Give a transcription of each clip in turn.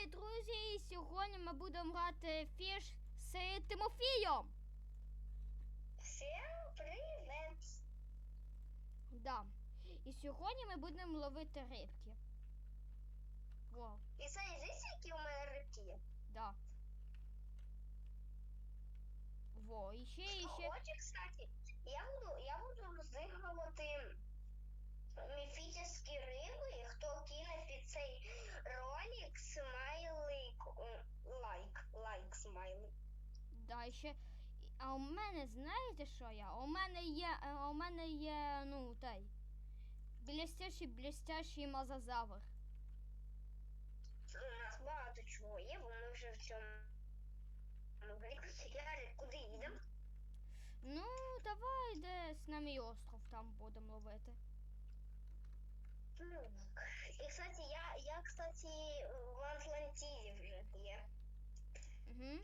Привіт, друзі! Сьогодні ми будемо грати фіш з Тимофієм. Всем привет! Да. І сьогодні ми будемо ловити рибки. Во, І це дивись, які у мене рибки. да. Во, і ще, і ще. Хоче, кстати, я буду, я буду розігрувати міфічні риби, хто кине під цей ролик смайлик, лайк, лайк смайлик. Да, ще. А у мене, знаєте що я? У мене є. А у мене є, ну, той. Блестящий, блестящий мазозавр. У нас багато чого є, бо ми вже в цьому серіалі куди їдемо. Ну, давай десь на мій остров там будемо ловити. Ну, І, кстати, я, я, кстати, в Атлантиді вже є. Угу.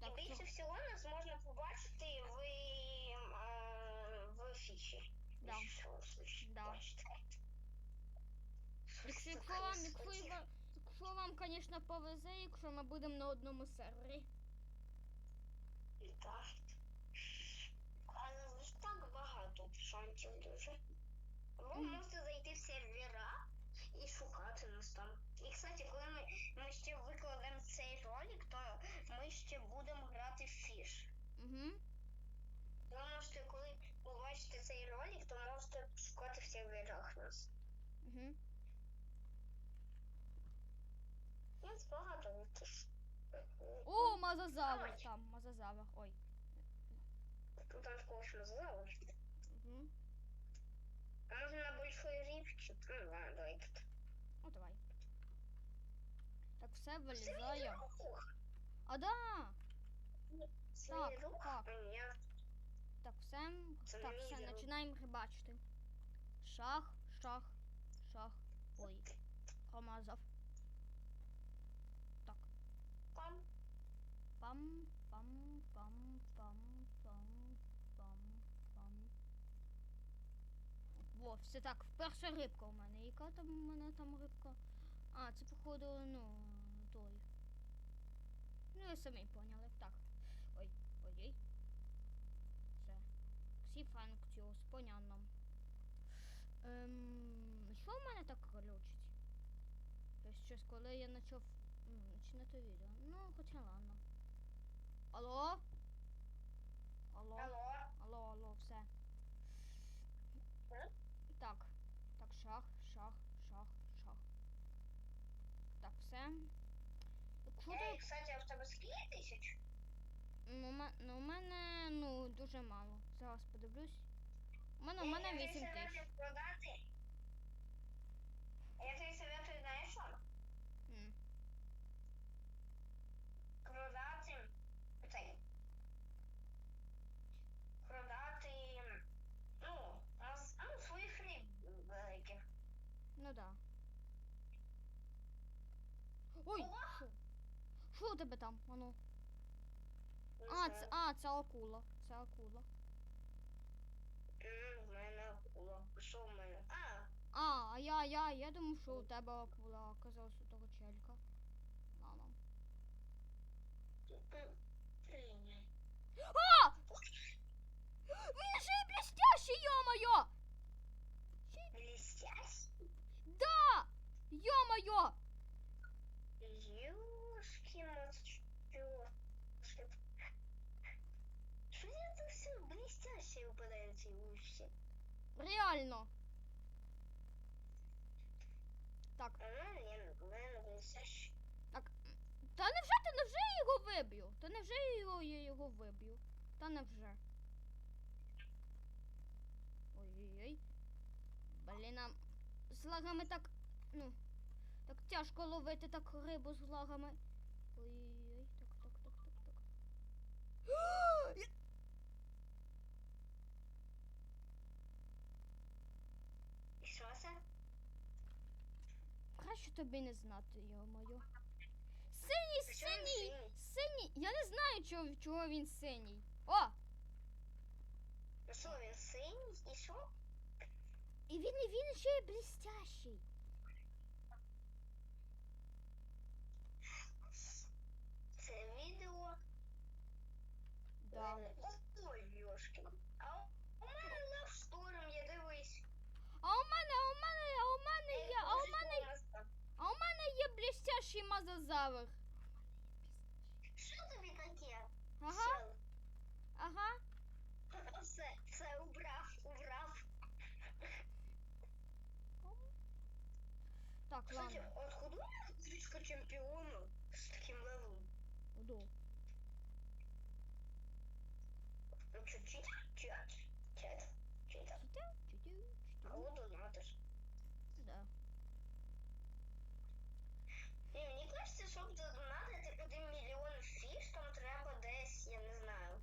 І Так, більше то- всього нас можна побачити в, е, в фіші. Да. Да. бачите. Якщо, вам, якщо, вам- якщо вам, звісно, повезе, якщо ми будемо на одному сервері. І так. Але так багато шансів дуже. Можете зайти в сервера і шукати нас там. І, кстати, коли ми, ми ще викладемо цей ролик, то ми ще будемо грати в фіш. Угу. Ви можете, коли побачите цей ролик, то можете шукати в серверах нас. Угу. У нас багато яких. О, мазозавр там, мазозавр. Ой. Тут когось назвали. Угу. На большой річці? Ну ладно, давай тут. О, давай. Так, все вилізає. А да! Так, так. Так, все. Так, все, починаємо рибачити. Шах, шах, шах. Ой. Промазав. Так. Пам, пам, пам, пам, пам, пам, пам. Во, все так, перша рибка у мене. Яка там у мене там рибка? А, це походу, ну, той. Ну, ви самі поняли. Так. Ой, ой, ой. Все. Всі фанктіус, понятно. Ем, що в мене так глючить? Тобто щось, коли я почав м, починати відео. Ну, хоча ладно. Алло. Алло, алло, все. Е? Так. Так, шах, шах, шах, шах. Так, все. Куди... Ей, кстати, а в тебе скільки тисяч? Ну, ну, у мене, ну, дуже мало. Зараз подивлюсь. У мене, у Я- мене я тобі 8 тисяч. продати. Я тобі советую, знаєш що? М. Продати цей. Продати, ну, нас- ну, своїх риб великих. Ну да. Ой! Ого! Що? Що у тебе там? Ану. Не А, знаю. це, а, це акула. Це акула. М, В мене акула. Що в мене? А, А, а я, я, я думав, що у тебе акула, а оказалось у того челька. Ладно. м, блін. А! Він ще й блестящий, йо-моє! Блестящий? Да! Йо-моє! Ёшки моточки. Что это все блестящее выпадает эти уши? Реально. Так, А у мене, у мене блестящий. так. Та невже ти невже я його виб'ю? Та невже я його, я його виб'ю? Та невже. Ой-ой-ой. Блін, а з лагами так. Ну. Так тяжко ловити так рибу з лагами. Ой-ой-ой. Так, так, так, так, так. І що це? Краще тобі не знати. Синій, Та він синій, синій? синій. Я не знаю, чого, чого він синій. О! Ну що, він синій? І що? І він, і він ще й блестящий. Да. Ой, йошки. А у мене лавштурм, я дивись. А у мене, а у мене, а у мене е, є, а у мене, а у мене є блістящий мазозавр. Що тобі таке? Ага. Ага. Все, все, убрав, убрав. Так, Кстати, ладно. от художник чемпіону з таким левом. Да. А читаю. от донатиш. Да. Ні, мені кажеться, щоб задонатити 1 мільйон фіш, там треба десь, я не знаю,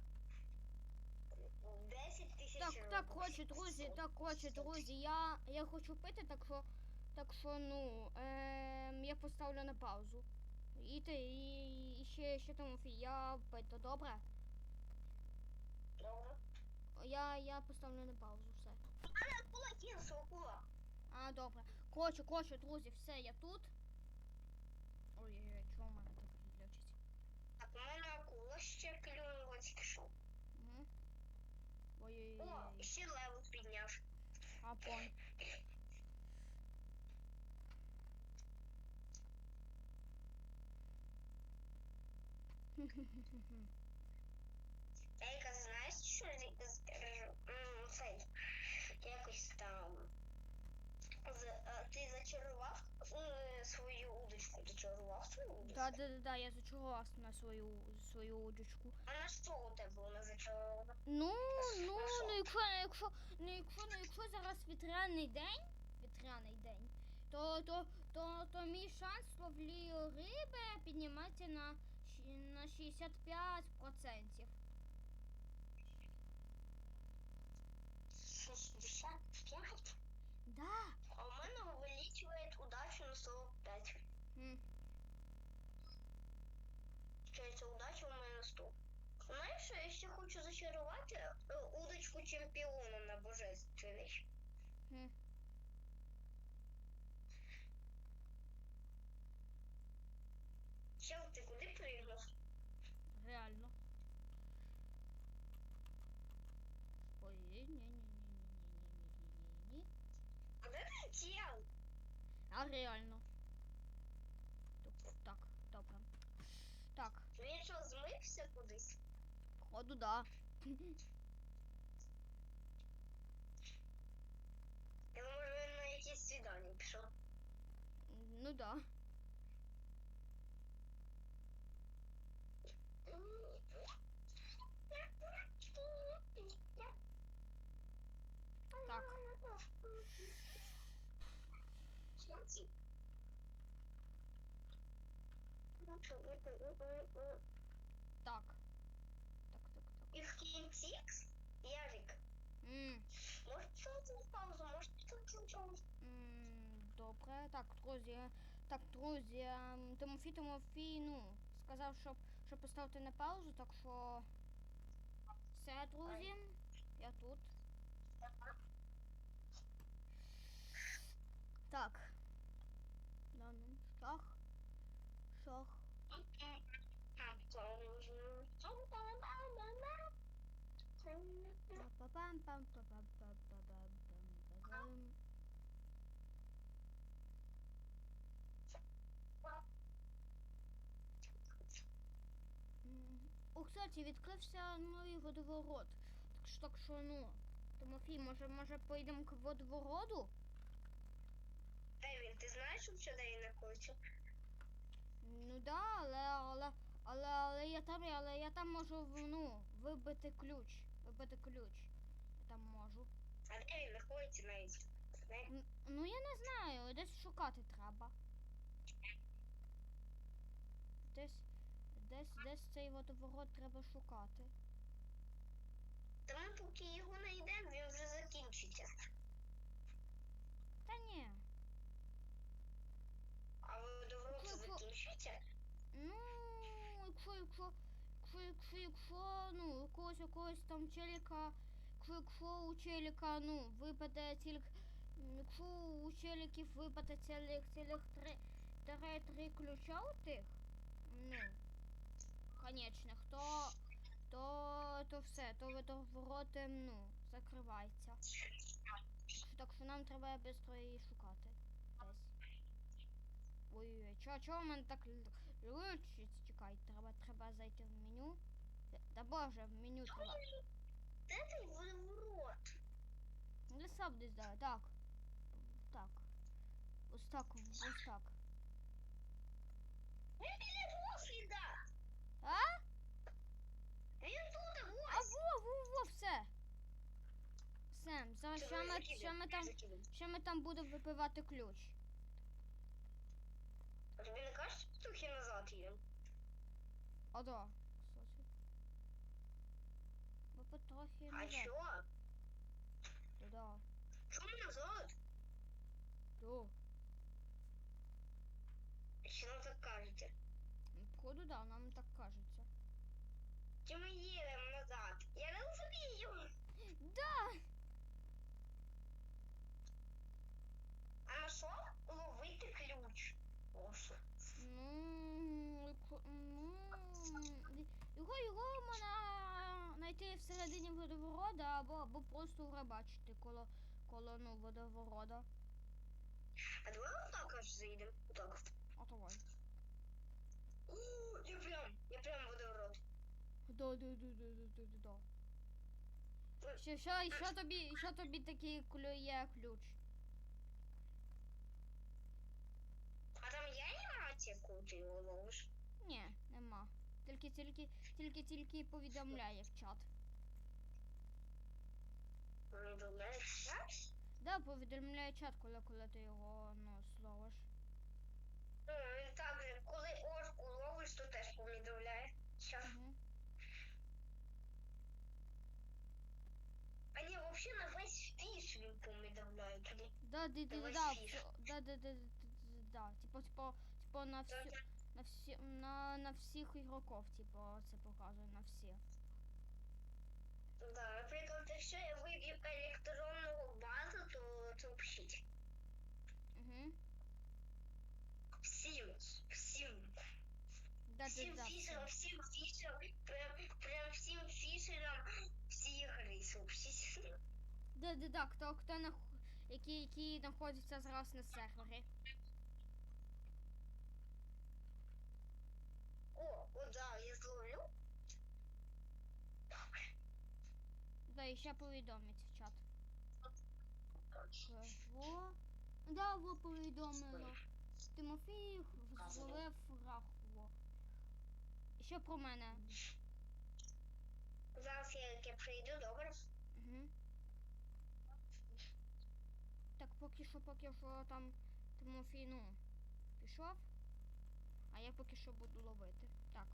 10 тисяч Так, так, коротше, друзі, так, коротше, друзі, я, я хочу пити, так що, так що, ну, ем, я поставлю на паузу. І ти, і, і ще, ще Тимофій, я пити, добре? Добре. Я, я поставлю на паузу, все. Але полотенце, акула. А, добре. Коротше, коротше, друзі, все, я тут. Ой-ой-ой, чого в мене так глючить? Так, у мене акула ще клюнула тільки що. Угу. О, Ой-ой-ой. ще левел підняв. А, пон. Ейка, знаєш, що цей, якось там, ти зачарував е, свою удочку? Зачарував свою удочку? Да, да, да, да, я зачарував на свою, свою удочку. А на що у тебе вона зачарована? Ну, ну, А ну, якщо, якщо, ну, якщо, ну, якщо зараз вітряний день, вітряний день, то, то, то, то мій шанс ловлі риби піднімається на, на 65%. 65? Да. А у мене увеличивает удачу на 45. М. Получається, удача у мене 100. Знаєш, я ще хочу зачарувати е, удочку чемпіона на божественний. М. Чел, ти куди пригнув? Реально. Чел? А реально. Так, добре. Так, Він що, змився кудись? походу, да. Я може він на якісь свідання пішов. Ну да. Так. Так, так, так. І в кінці, Ярик, М, може чогось на паузу, може чогось чогось. м, Добре. Так, друзі. Так, друзі. Тимофій Тимофій, ну, сказав, щоб, щоб поставити на паузу, так що. Все, друзі. Я тут. Так. Да, ну, шах. Шах. О, кстати, відкрився новий водоворот. Так що, так що, ну, Тимофій, може, може поїдемо к водовороду? Де він? Ти знаєш, що де він знаходиться? Ну да, але, але, але, але я там, але я там можу, ну, вибити ключ. Вибити ключ. Там можу. А де він знаходиться навіть? Н- Ну я не знаю, десь шукати треба. Десь, десь, десь цей водоворот треба шукати. Та ми поки його не йдемо, він вже закінчиться. Та ні. А водоворот Ну, ну. закінчиться? Ну, якщо, якщо, якщо, якщо, ну, якогось, якогось там челіка, якщо, у челіка, ну, випаде тільки, якщо у челіків випаде цілих, цілих три, три, три ключа у тих, ну, конечних, то, то, то все, то водовороти, ну, закривається. Так що нам треба швидко її шукати. Десь. Ой-ой, чого, чого в мене так лучить? Чекай, треба, треба зайти в меню. Та боже, в меню треба. Де цей водоворот? Ліса десь да, так. Так. Ось так, ось так. Він біля Госліда. А? Він тут, А во, во, во, все. Все, зараз що ми, що ми там, що ми там будемо випивати ключ. А тобі не кажеш, що трохи назад їдемо? А да, кстати. Бо потрохи А що? Да, да. Чому назад? Да. Що нам так кажете? Ну, Походу, да, нам так кажеться. Чи ми їдемо назад? Я не розумію. Да! А на що ловити ключ? Ошу. Ну, якщо- ну, його, його можна знайти всередині водоворода або, або просто рибачити коло, коло ну, водоворода. А давай отак аж заїдемо. Отак. А давай. О, я прям, я прям водоворот. Да, да, да, да, да, да, да. Що, що, що тобі, що тобі такий клює ключ? А там є анімація, коли ти його ловиш? Ні, нема. Тільки, тільки, тільки, тільки повідомляє в чат. Повідомляє час? Да, повідомляє чат, коли, коли ти його ну, словиш. Ну, він так же, коли ошку ловиш, то теж повідомляє. Що? Угу. Ні, взагалі на весь фіш він повідомляє туди. Да, да, да, да, весь да, фіш. всё- да, да, да, да, да, да, типа, типа, типа на всю, на всі, на, на всіх ігроків, типа, це показує на всі. Да, наприклад, якщо я виб'ю електронного базу, то, то пишіть. Угу. Всім, всім. Да, да, всім да, фішерам, все. всім фішерам, прям, прям всім фішерам всі гри сообщіть. Да, да, да, хто, хто нах... які, які знаходяться зараз на сервері. О, о, да, я зловлю. Да, і ще повідомить в чат. Во. Да, во повідомило. Тимофій зловив рахво. Що про мене? Зараз я як я прийду, добре? Угу. Так, поки що, поки що там Тимофій, ну, пішов. А я поки що буду ловити. Так.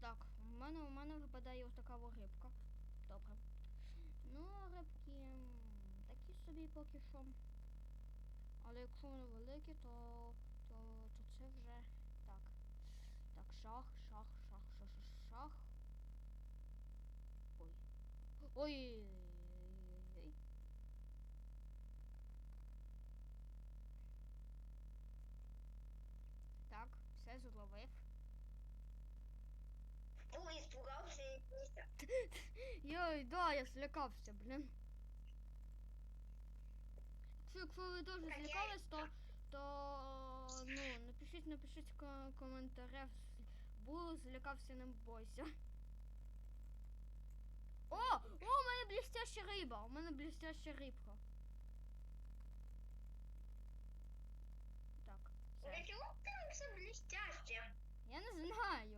Так, у мене, у мене випадає ось така во рибка. Добре. Ну, рибки такі собі поки що. Але якщо вони великі, то, то, то це вже так. Так, шах, шах, шах, шах, шах. Ой. Ой. Так, все зловив. Ой, испугався і місця. Йой, да, я злякався, блін. Якщо, ви теж злякались, то, то ну, напишіть, напишіть в ко- коментарях. Був, злякався, не бойся. О! О, у мене блістяща риба! У мене блістяща рибка. Так, чого там все блістяще? Я не знаю.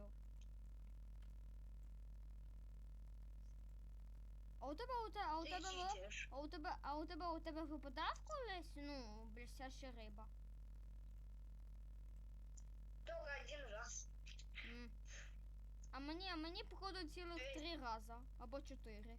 А у тебе, у тебе, а у Ти тебе, ви- читаєш. а у тебе, а у тебе, у тебе випадав колись, ну, блестяща риба? Тільки один раз. М. А мені, а мені, походу, цілих Е. три рази, або чотири.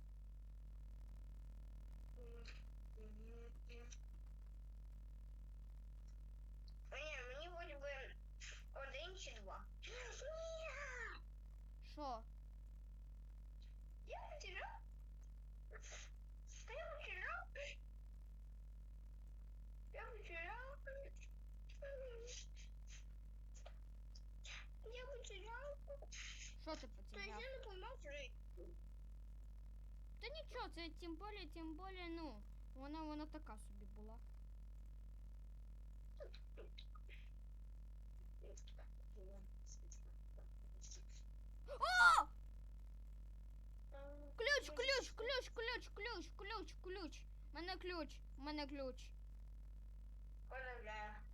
Ну, це тим более, тим более, ну, вона вона така собі була. О! Ключ, ключ, ключ, ключ, ключ, ключ, ключ. У мене ключ, у мене ключ. Поздравляю.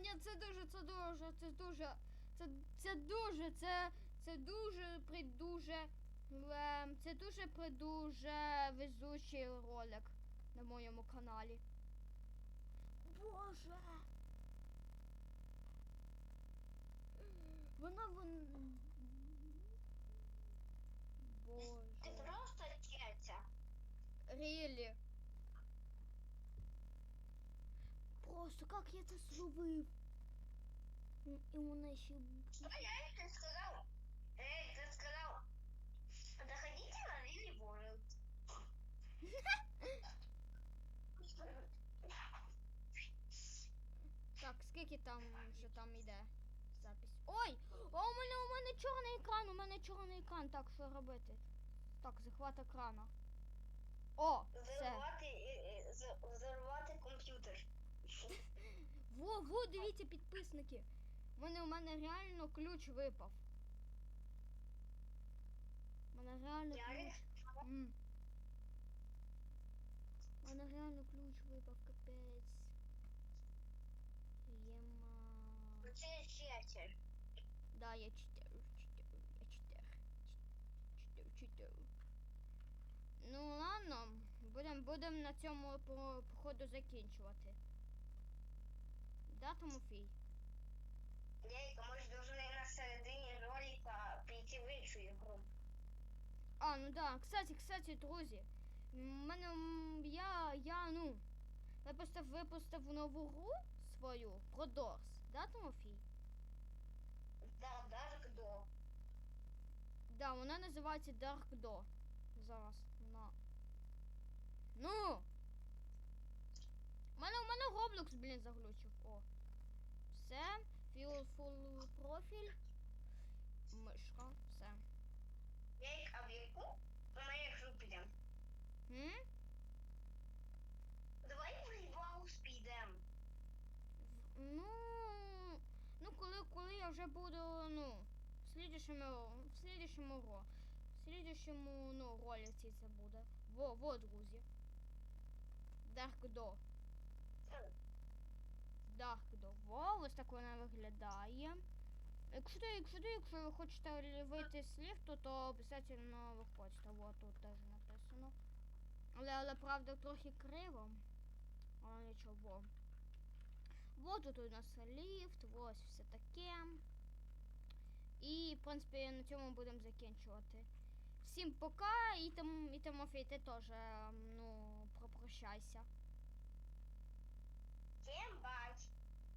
Ні, це дуже, це дуже, це дуже, це, це дуже, це, це дуже придуже, ем, це дуже придуже везучий ролик на моєму каналі. Боже! Вона вон. Ти Боже. просто тетя. Рілі. Просто як я це зробив? М, І вона ще. Что я ты сказал? Эй, ты сказал. Заходите на Лили Ворлд. Так, скільки там що там іде? Запись. Ой! О, у мене у мене чорний екран, у мене чорний екран. Так, що робити? Так, захват екрана. О, все. Взорвати, е, е, з- взорвати комп'ютер. Во, во, дивіться, підписники. У мене у мене реально ключ випав. У мене реально ключ. М. У мене реально ключ випав, капець. Єма. Це читер. Да, я читер, читер, я читер. Читер, читер. Ну ладно, будемо будем на цьому по, походу закінчувати. Да, Тимофій? А може должны на середині ролика прийти в іншу ігру. А, ну да, кстати, кстати, друзі. У мене я, я, ну, випустив, випустив нову гру свою про Дорс, да, Тимофій? Да, Dark Do. Да, вона називається Dark Do. Зараз вона. Ну! У мене, у мене Roblox, блін, заглючив. О. Все. Філ фул профіль. Мишка. Все. А в яку? У мене гру підемо. М? Давай в Ріваус підемо. Ну, ну коли, коли я вже буду, ну, в слідчому, в слідчому ро, в слідчому, ну, ролиці це буде. Во, во, друзі. Dark. Dark ось так вона виглядає. Якщо, якщо, якщо ви хочете вийти з ліфту, то обов'язково виходьте. Во, тут теж написано. Але, але правда трохи криво. Але нічого. Вот тут у нас ліфт, ось все таке. І, в принципі, на цьому будемо закінчувати. Всім пока, і, там, і Тимофій, ти теж, ем, ну, попрощайся. Всем бать.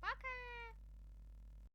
Пока!